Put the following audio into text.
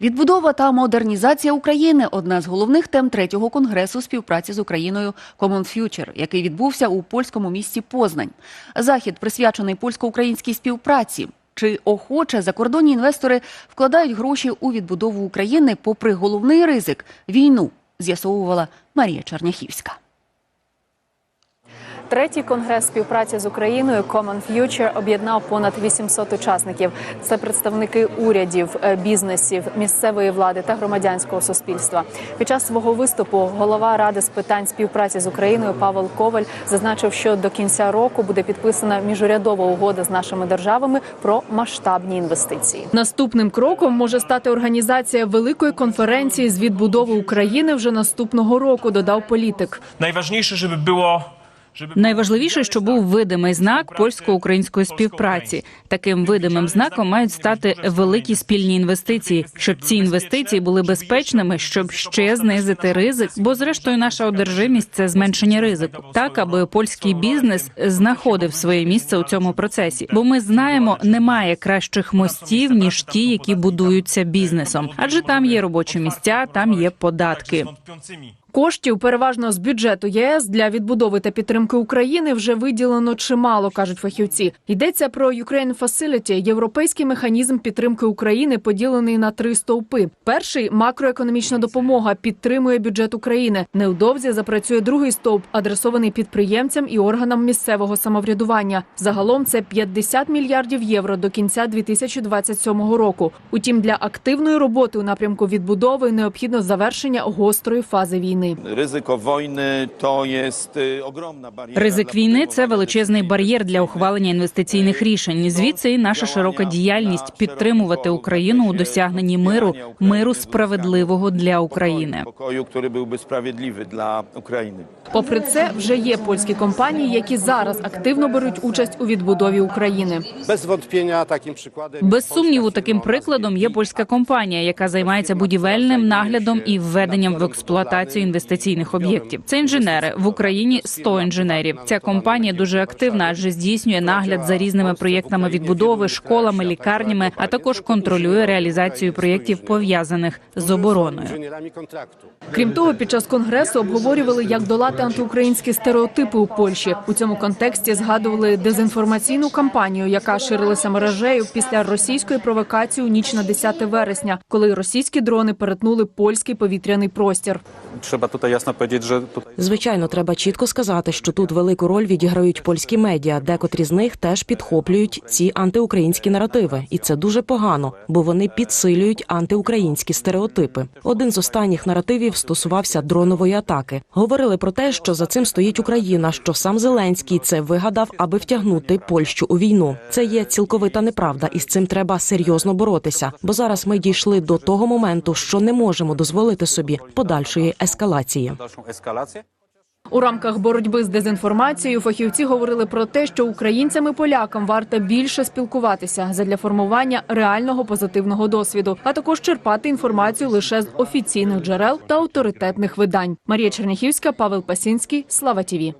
Відбудова та модернізація України одна з головних тем третього конгресу співпраці з Україною Common Future, який відбувся у польському місті Познань. Захід присвячений польсько-українській співпраці. Чи охоче закордонні інвестори вкладають гроші у відбудову України попри головний ризик війну? З'ясовувала Марія Черняхівська. Третій конгрес співпраці з Україною Common Future об'єднав понад 800 учасників. Це представники урядів, е, бізнесів, місцевої влади та громадянського суспільства. Під час свого виступу голова ради з питань співпраці з Україною Павел Коваль зазначив, що до кінця року буде підписана міжурядова угода з нашими державами про масштабні інвестиції. Наступним кроком може стати організація великої конференції з відбудови України вже наступного року. Додав політик. Najważniejsze, żeby było. Найважливіше, що був видимий знак польсько-української співпраці. Таким видимим знаком мають стати великі спільні інвестиції, щоб ці інвестиції були безпечними, щоб ще знизити ризик. Бо, зрештою, наша одержимість це зменшення ризику, так аби польський бізнес знаходив своє місце у цьому процесі. Бо ми знаємо, немає кращих мостів ніж ті, які будуються бізнесом, адже там є робочі місця, там є податки. Коштів переважно з бюджету ЄС для відбудови та підтримки України вже виділено чимало, кажуть фахівці. Йдеться про Ukraine Facility – європейський механізм підтримки України, поділений на три стовпи. Перший макроекономічна допомога підтримує бюджет України. Невдовзі запрацює другий стовп, адресований підприємцям і органам місцевого самоврядування. Загалом це 50 мільярдів євро до кінця 2027 року. Утім, для активної роботи у напрямку відбудови необхідно завершення гострої фази війни. Ryzyko wojny to jest y, ogromna bariera. Ризик війни це величезний бар'єр для ухвалення інвестиційних рішень. Звідси і наша широка діяльність підтримувати Україну у досягненні миру, миру справедливого для України. Попри це, вже є польські компанії, які зараз активно беруть участь у відбудові України. Bez wątpienia takim przykładem. Без сумніву, таким прикладом є польська компанія, яка займається будівельним наглядом і введенням в експлуатацію інвестиційних об'єктів. Це інженери в Україні 100 інженерів. Ця компанія дуже активна, адже здійснює нагляд за різними проєктами відбудови, школами, лікарнями, а також контролює реалізацію проєктів пов'язаних з обороною. Крім того, під час конгресу обговорювали, як долати антиукраїнські стереотипи у Польщі. У цьому контексті згадували дезінформаційну кампанію, яка ширилася мережею після російської провокації у ніч на 10 вересня, коли російські дрони перетнули польський повітряний простір. Trzeba tutaj jasno powiedzieć, że tutaj Звичайно, треба чітко сказати, що тут велику роль відіграють польські медіа, декотрі з них теж підхоплюють ці антиукраїнські наративи, і це дуже погано, бо вони підсилюють антиукраїнські стереотипи. Один з останніх наративів стосувався дронової атаки. Говорили про те, що за цим стоїть Україна, що сам Зеленський це вигадав, аби втягнути Польщу у війну. Це є цілковита неправда, і з цим треба серйозно боротися. Бо зараз ми дійшли до того моменту, що не можемо дозволити собі подальшої ескалації. У рамках боротьби з дезінформацією фахівці говорили про те, що українцям і полякам варто більше спілкуватися задля формування реального позитивного досвіду, а також черпати інформацію лише з офіційних джерел та авторитетних видань. Марія Черняхівська, Павел Пасінський, Слава Тіві.